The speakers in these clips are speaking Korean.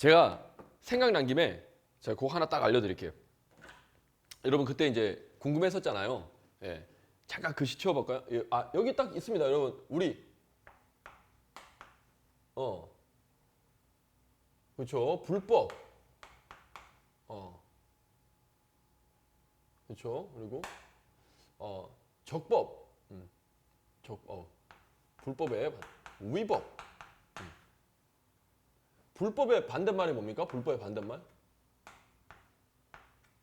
제가 생각난 김에 제가 그거 하나 딱 알려드릴게요. 여러분 그때 이제 궁금했었잖아요. 예. 잠깐 글씨 치워볼까요? 예, 아 여기 딱 있습니다, 여러분. 우리 어 그렇죠 불법 어 그렇죠 그리고 어 적법 음. 적어 불법의 반- 위법 음. 불법의 반대말이 뭡니까? 불법의 반대말?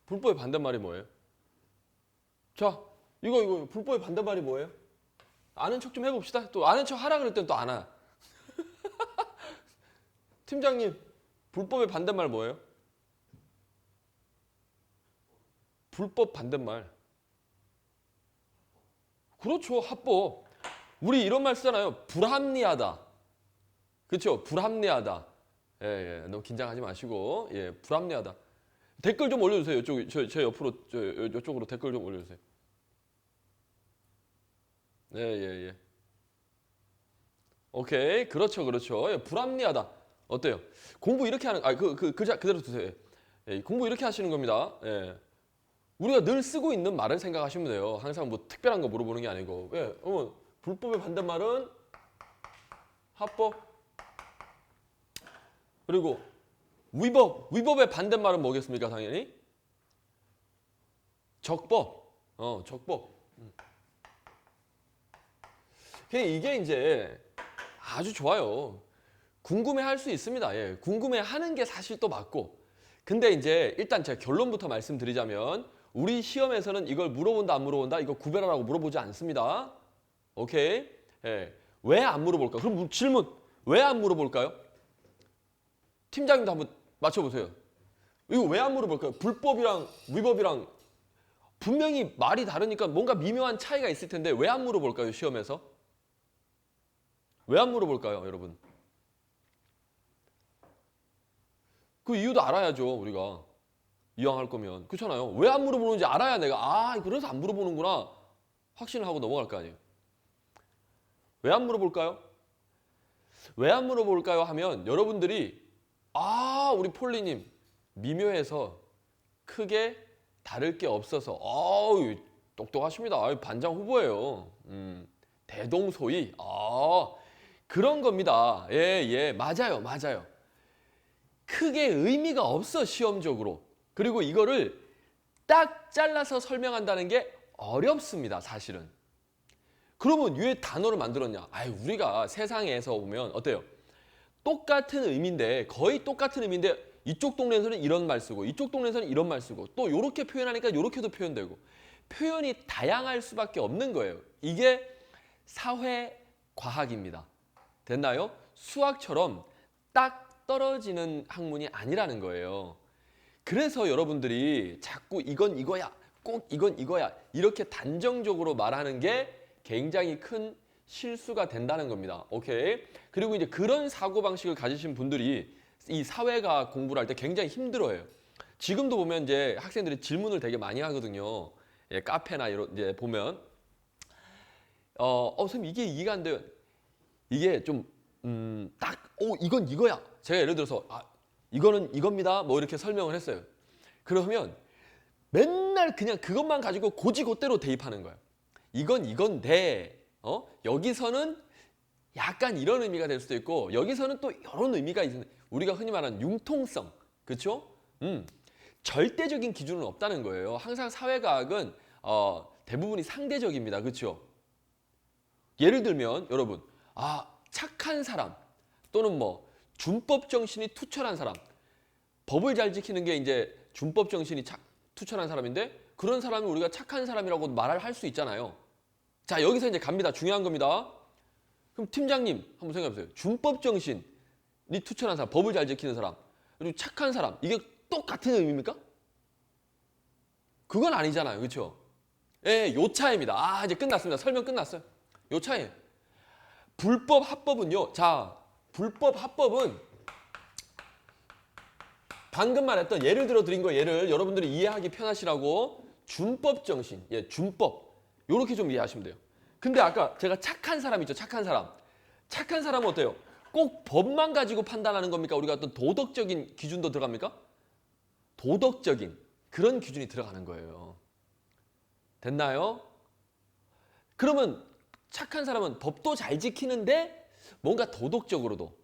불법의 반대말이 뭐예요? 자, 이거 이거 불법의 반대말이 뭐예요? 아는 척 좀 해봅시다. 또 아는 척 하라 땐또안 하. 팀장님, 불법의 반대말 뭐예요? 불법 반대말. 그렇죠, 합법. 우리 이런 말 쓰잖아요. 불합리하다. 그렇죠, 불합리하다. 예, 예, 너무 긴장하지 마시고, 예, 불합리하다. 댓글 좀 올려주세요. 이쪽, 저, 제 옆으로, 저, 이쪽으로 댓글 좀 올려주세요. 예, 예, 예. 오케이. 그렇죠, 그렇죠. 예, 불합리하다. 어때요? 공부 이렇게 하는, 아, 그, 그, 그, 그대로 두세요. 예, 공부 이렇게 하시는 겁니다. 예. 우리가 늘 쓰고 있는 말을 생각하시면 돼요. 항상 뭐 특별한 거 물어보는 게 아니고. 왜? 어, 불법의 반대말은 합법. 그리고 위법. 위법의 반대말은 뭐겠습니까, 당연히? 적법. 어, 적법. 음. 그냥 이게 이제 아주 좋아요. 궁금해 할 수 있습니다. 예. 궁금해 하는 게 사실 또 맞고. 근데 이제 일단 제가 결론부터 말씀드리자면 우리 시험에서는 이걸 물어본다 안 물어본다 이거 구별하라고 물어보지 않습니다. 오케이? 예. 왜 안 물어볼까? 그럼 뭐 질문 왜 안 물어볼까요? 팀장님도 한번 맞춰보세요. 이거 왜 안 물어볼까요? 불법이랑 위법이랑 분명히 말이 다르니까 뭔가 미묘한 차이가 있을 텐데 왜 안 물어볼까요? 시험에서? 왜 안 물어볼까요, 여러분? 그 이유도 알아야죠, 우리가. 이왕 할 거면. 그렇잖아요. 왜 안 물어보는지 알아야 내가, 아, 그래서 안 물어보는구나. 확신을 하고 넘어갈 거 아니에요. 왜 안 물어볼까요? 왜 안 물어볼까요? 하면 여러분들이, 아, 우리 폴리님, 미묘해서 크게 다를 게 없어서, 어우, 똑똑하십니다. 아유, 반장 후보예요. 음, 대동소이. 아, 그런 겁니다. 예, 예, 맞아요, 맞아요. 크게 의미가 없어 시험적으로. 그리고 이거를 딱 잘라서 설명한다는 게 어렵습니다, 사실은. 그러면 왜 단어를 만들었냐? 아유, 우리가 세상에서 보면 어때요? 똑같은 의미인데 거의 똑같은 의미인데 이쪽 동네에서는 이런 말 쓰고 이쪽 동네에서는 이런 말 쓰고 또 이렇게 표현하니까 이렇게도 표현되고 표현이 다양할 수밖에 없는 거예요. 이게 사회 과학입니다. 됐나요? 수학처럼 딱 떨어지는 학문이 아니라는 거예요. 그래서 여러분들이 자꾸 이건 이거야, 꼭 이건 이거야, 이렇게 단정적으로 말하는 게 굉장히 큰 실수가 된다는 겁니다. 오케이? 그리고 이제 그런 사고 방식을 가지신 분들이 이 사회가 공부를 할 때 굉장히 힘들어해요. 지금도 보면 이제 학생들이 질문을 되게 많이 하거든요. 예, 카페나 이런 이제 보면 어, 어, 선생님 이게 이해가 안 돼요. 이게 좀, 음, 딱, 오, 이건 이거야. 제가 예를 들어서, 아, 이거는 이겁니다. 뭐 이렇게 설명을 했어요. 그러면 맨날 그냥 그것만 가지고 고지고대로 대입하는 거예요. 이건 이건데, 어? 여기서는 약간 이런 의미가 될 수도 있고, 여기서는 또 이런 의미가 있는, 우리가 흔히 말하는 융통성. 그쵸? 음, 절대적인 기준은 없다는 거예요. 항상 사회과학은, 어, 대부분이 상대적입니다. 그쵸? 예를 들면 여러분 아 착한 사람 또는 뭐 준법 정신이 투철한 사람 법을 잘 지키는 게 이제 준법 정신이 착, 투철한 사람인데 그런 사람이 우리가 착한 사람이라고 말을 할 수 있잖아요. 자 여기서 이제 갑니다. 중요한 겁니다. 그럼 팀장님 한번 생각해 보세요. 준법 정신이 투철한 사람, 법을 잘 지키는 사람, 그리고 착한 사람 이게 똑같은 의미입니까? 그건 아니잖아요. 그렇죠? 예, 요 차이입니다. 아, 이제 끝났습니다. 설명 끝났어요. 요 차이. 불법 합법은요. 자, 불법 합법은 방금 말했던 예를 들어 드린 거 예를 여러분들이 이해하기 편하시라고 준법 정신, 예, 준법 요렇게 좀 이해하시면 돼요. 근데 아까 제가 착한 사람 있죠, 착한 사람. 착한 사람은 어때요? 꼭 법만 가지고 판단하는 겁니까? 우리가 어떤 도덕적인 기준도 들어갑니까? 도덕적인 그런 기준이 들어가는 거예요. 됐나요? 그러면 착한 사람은 법도 잘 지키는데 뭔가 도덕적으로도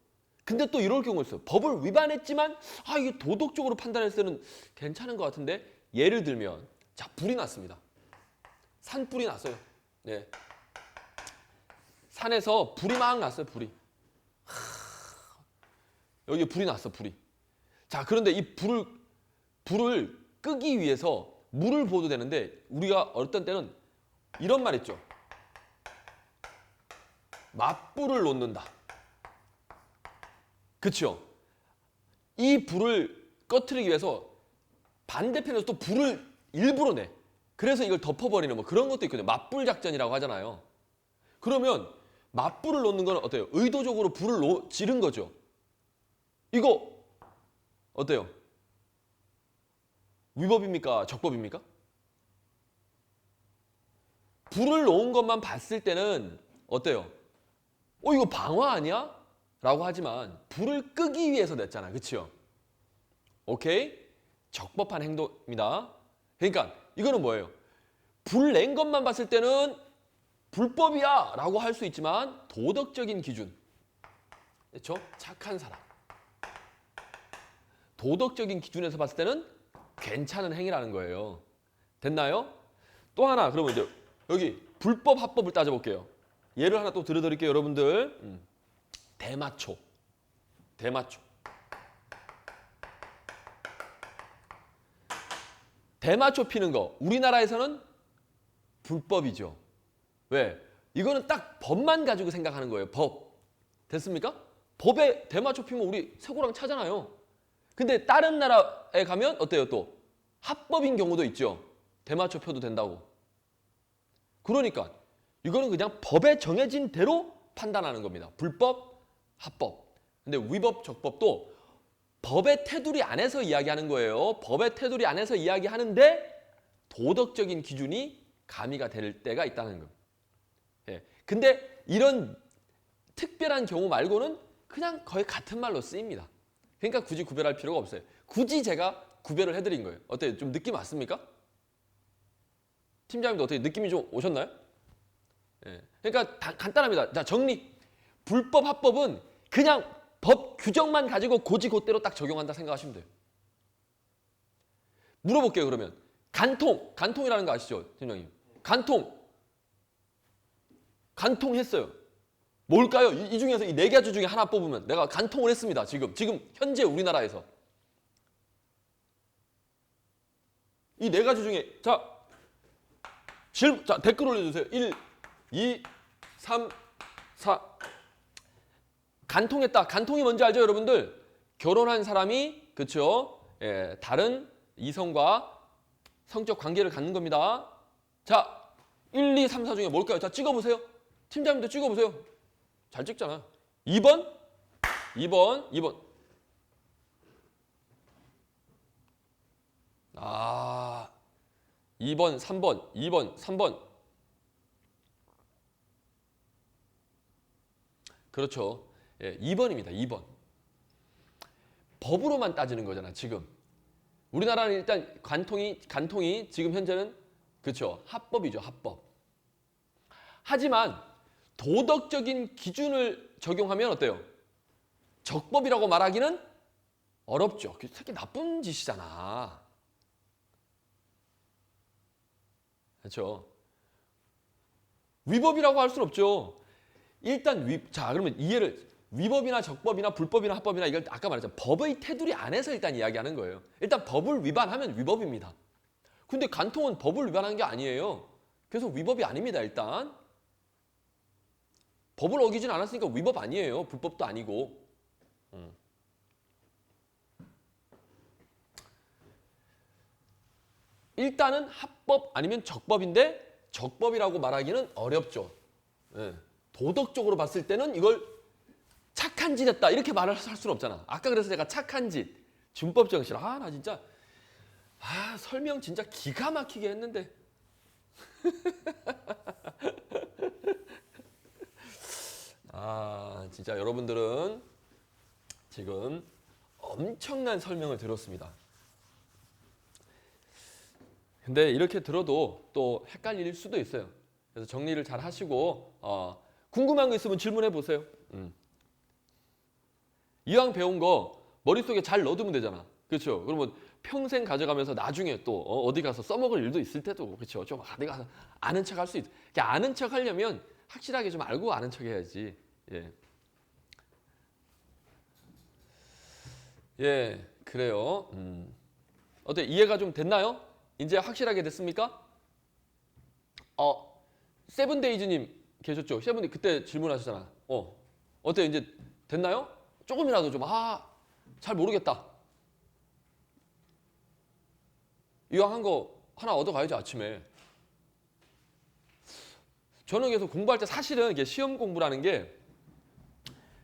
근데 또 이럴 경우 있어요. 법을 위반했지만 아 이게 도덕적으로 판단했을 때는 괜찮은 것 같은데 예를 들면 자 불이 났습니다. 산불이 났어요. 네. 산에서 불이 막 났어요. 불이. 하, 여기 불이 났어. 불이. 자 그런데 이 불을 불을 끄기 위해서 물을 부어도 되는데 우리가 어떤 때는 이런 말 했죠. 맞불을 놓는다. 그렇죠? 이 불을 꺼트리기 위해서 반대편에서 또 불을 일부러 내. 그래서 이걸 덮어버리는 뭐 그런 것도 있거든요. 맞불 작전이라고 하잖아요. 그러면 맞불을 놓는 건 어때요? 의도적으로 불을 놓, 지른 거죠. 이거 어때요? 위법입니까? 적법입니까? 불을 놓은 것만 봤을 때는 어때요? 어 이거 방화 아니야? 라고 하지만 불을 끄기 위해서 냈잖아. 그렇죠? 오케이? 적법한 행동입니다. 그러니까 이거는 뭐예요? 불 낸 것만 봤을 때는 불법이야 라고 할 수 있지만 도덕적인 기준. 그렇죠? 착한 사람. 도덕적인 기준에서 봤을 때는 괜찮은 행위라는 거예요. 됐나요? 또 하나 그러면 이제 여기 불법 합법을 따져볼게요. 예를 하나 또 들어드릴게요, 여러분들. 음. 대마초. 대마초. 대마초 피는 거 우리나라에서는 불법이죠. 왜? 이거는 딱 법만 가지고 생각하는 거예요. 법. 됐습니까? 법에 대마초 피면 우리 쇠고랑 차잖아요. 근데 다른 나라에 가면 어때요 또? 합법인 경우도 있죠. 대마초 펴도 된다고. 그러니까 이거는 그냥 법에 정해진 대로 판단하는 겁니다. 불법, 합법. 근데 위법, 적법도 법의 테두리 안에서 이야기하는 거예요. 법의 테두리 안에서 이야기하는데 도덕적인 기준이 가미가 될 때가 있다는 거. 예. 근데 이런 특별한 경우 말고는 그냥 거의 같은 말로 쓰입니다. 그러니까 굳이 구별할 필요가 없어요. 굳이 제가 구별을 해드린 거예요. 어때요? 좀 느낌 왔습니까? 팀장님도 어떻게 느낌이 좀 오셨나요? 예. 그러니까 다- 간단합니다. 자 정리. 불법 합법은 그냥 법 규정만 가지고 고지고대로 딱 적용한다 생각하시면 돼요. 물어볼게요 그러면 간통 간통이라는 거 아시죠 팀장님? 간통 간통했어요. 뭘까요? 이, 이 중에서 이 네 가지 중에 하나 뽑으면 내가 간통을 했습니다. 지금 지금 현재 우리나라에서 이 네 가지 중에 자 질, 자 댓글 올려주세요. 1, 2, 3, 4 간통했다. 간통이 뭔지 알죠, 여러분들? 결혼한 사람이 그렇죠? 예, 다른 이성과 성적 관계를 갖는 겁니다. 자, 1, 2, 3, 4 중에 뭘까요? 자, 찍어 보세요. 팀장님도 찍어 보세요. 잘 찍잖아. 2번, 2번, 2번. 아, 2번, 3번, 2번, 3번. 그렇죠. 예, 2번입니다. 2번. 법으로만 따지는 거잖아, 지금. 우리나라는 일단 간통이 간통이 지금 현재는 그렇죠. 합법이죠, 합법. 하지만 도덕적인 기준을 적용하면 어때요? 적법이라고 말하기는 어렵죠. 그 특히 나쁜 짓이잖아. 그렇죠. 위법이라고 할 수는 없죠. 일단 위, 자 그러면 이해를 위법이나 적법이나 불법이나 합법이나 이걸 아까 말했잖아요. 법의 테두리 안에서 일단 이야기하는 거예요. 일단 법을 위반하면 위법입니다. 근데 간통은 법을 위반한 게 아니에요. 그래서 위법이 아닙니다. 일단 법을 어기진 않았으니까 위법 아니에요. 불법도 아니고. 음. 일단은 합법 아니면 적법인데 적법이라고 말하기는 어렵죠. 예. 도덕적으로 봤을 때는 이걸 착한 짓 했다 이렇게 말을 할 수는 없잖아. 아까 그래서 제가 착한 짓, 준법 정신. 아, 나 진짜 아, 설명 진짜 기가 막히게 했는데. 아, 진짜 여러분들은 지금 엄청난 설명을 들었습니다. 근데 이렇게 들어도 또 헷갈릴 수도 있어요. 그래서 정리를 잘 하시고 어, 궁금한 거 있으면 질문해 보세요. 음. 이왕 배운 거 머릿속에 잘 넣어두면 되잖아. 그렇죠? 그러면 평생 가져가면서 나중에 또 어, 디 가서 써먹을 일도 있을 때도 그렇죠. 좀 아, 내가 아는 척 할 수 있. 이렇게 아는 척 하려면 확실하게 좀 알고 아는 척 해야지. 예. 예, 그래요. 음. 어때 이해가 좀 됐나요? 이제 확실하게 됐습니까? 어, 세븐데이즈님 계셨죠? 세븐데이 그때 질문하셨잖아. 어, 어때 이제 됐나요? 조금이라도 좀 아, 잘 모르겠다. 이왕 한 거 하나 얻어가야지 아침에. 저는 계속 공부할 때 사실은 이게 시험 공부라는 게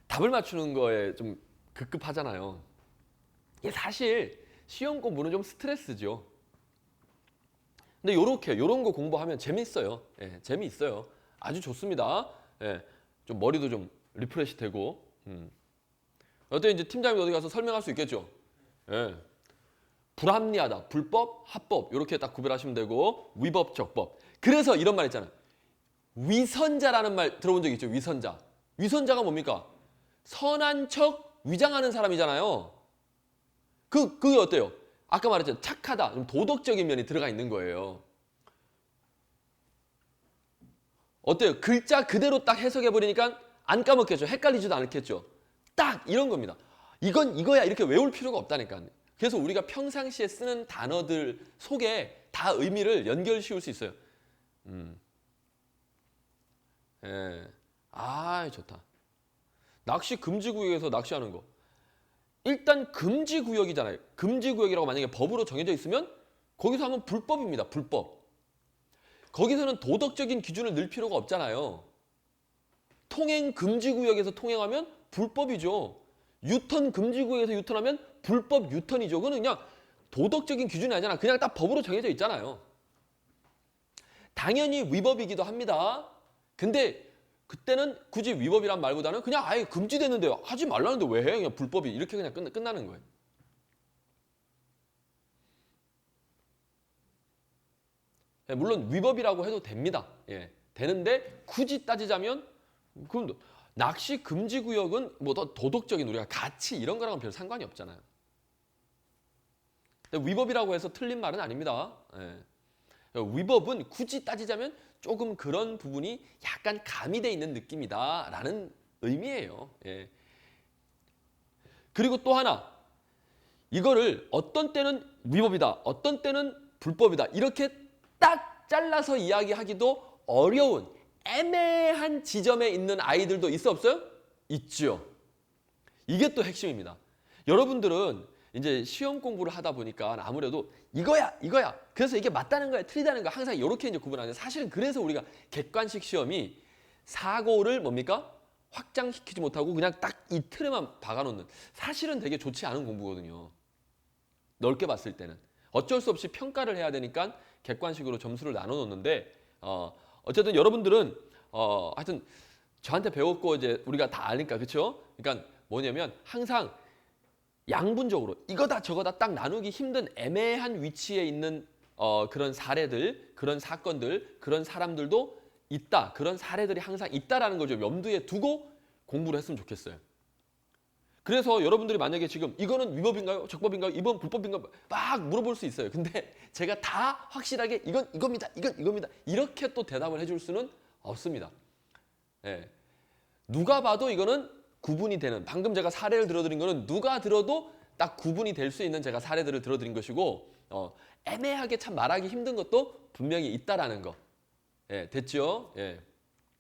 답을 맞추는 거에 좀 급급하잖아요. 이게 사실 시험 공부는 좀 스트레스죠. 근데 요렇게 요런 거 공부하면 재밌어요. 예, 재미있어요. 아주 좋습니다. 예, 좀 머리도 좀 리프레시 되고. 음. 어때 이제 팀장님 어디 가서 설명할 수 있겠죠. 예. 불합리하다, 불법, 합법 이렇게 딱 구별하시면 되고 위법, 적법. 그래서 이런 말 있잖아요. 위선자라는 말 들어본 적 있죠? 위선자. 위선자가 뭡니까? 선한 척 위장하는 사람이잖아요. 그 그게 어때요? 아까 말했죠. 착하다. 좀 도덕적인 면이 들어가 있는 거예요. 어때요? 글자 그대로 딱 해석해 버리니까 안 까먹겠죠. 헷갈리지도 않겠죠. 딱 이런 겁니다. 이건 이거야 이렇게 외울 필요가 없다니까. 그래서 우리가 평상시에 쓰는 단어들 속에 다 의미를 연결 씌울 수 있어요. 음. 예. 아, 좋다. 낚시 금지 구역에서 낚시하는 거. 일단 금지 구역이잖아요. 금지 구역이라고 만약에 법으로 정해져 있으면 거기서 하면 불법입니다. 불법. 거기서는 도덕적인 기준을 넣을 필요가 없잖아요. 통행 금지 구역에서 통행하면 불법이죠. 유턴 금지 구역에서 유턴하면 불법 유턴이죠. 그거는 그냥 도덕적인 기준이 아니잖아. 그냥 딱 법으로 정해져 있잖아요. 당연히 위법이기도 합니다. 근데 그때는 굳이 위법이란 말보다는 그냥 아예 금지됐는데 하지 말라는데 왜 해? 그냥 불법이 이렇게 그냥 끝, 끝나는 거예요. 예, 물론 위법이라고 해도 됩니다. 예, 되는데 굳이 따지자면 그럼 낚시 금지 구역은 뭐 더 도덕적인 우리가 가치 이런 거랑은 별 상관이 없잖아요. 위법이라고 해서 틀린 말은 아닙니다. 예. 위법은 굳이 따지자면 조금 그런 부분이 약간 가미돼 있는 느낌이다라는 의미예요. 예. 그리고 또 하나 이거를 어떤 때는 위법이다, 어떤 때는 불법이다 이렇게 딱 잘라서 이야기하기도 어려운 애매한 지점에 있는 아이들도 있어 없어요? 있죠. 이게 또 핵심입니다. 여러분들은 이제 시험 공부를 하다 보니까 아무래도 이거야, 이거야. 그래서 이게 맞다는 거야, 틀리다는 거야. 항상 이렇게 이제 구분하는데 사실은 그래서 우리가 객관식 시험이 사고를 뭡니까? 확장시키지 못하고 그냥 딱 이 틀에만 박아놓는 사실은 되게 좋지 않은 공부거든요. 넓게 봤을 때는 어쩔 수 없이 평가를 해야 되니까 객관식으로 점수를 나눠놓는데 어, 어쨌든 여러분들은 어, 하여튼 저한테 배웠고 이제 우리가 다 아니까 그렇죠? 그러니까 뭐냐면 항상 양분적으로 이거다 저거다 딱 나누기 힘든 애매한 위치에 있는 어, 그런 사례들, 그런 사건들, 그런 사람들도 있다. 그런 사례들이 항상 있다라는 거죠. 염두에 두고 공부를 했으면 좋겠어요. 그래서 여러분들이 만약에 지금 이거는 위법인가요? 적법인가요? 이번 불법인가요? 막 물어볼 수 있어요. 근데 제가 다 확실하게 이건 이겁니다. 이건 이겁니다. 이렇게 또 대답을 해줄 수는 없습니다. 예. 누가 봐도 이거는 구분이 되는 방금 제가 사례를 들어드린 거는 누가 들어도 딱 구분이 될 수 있는 제가 사례들을 들어드린 것이고 어, 애매하게 참 말하기 힘든 것도 분명히 있다라는 거. 예, 됐죠? 예.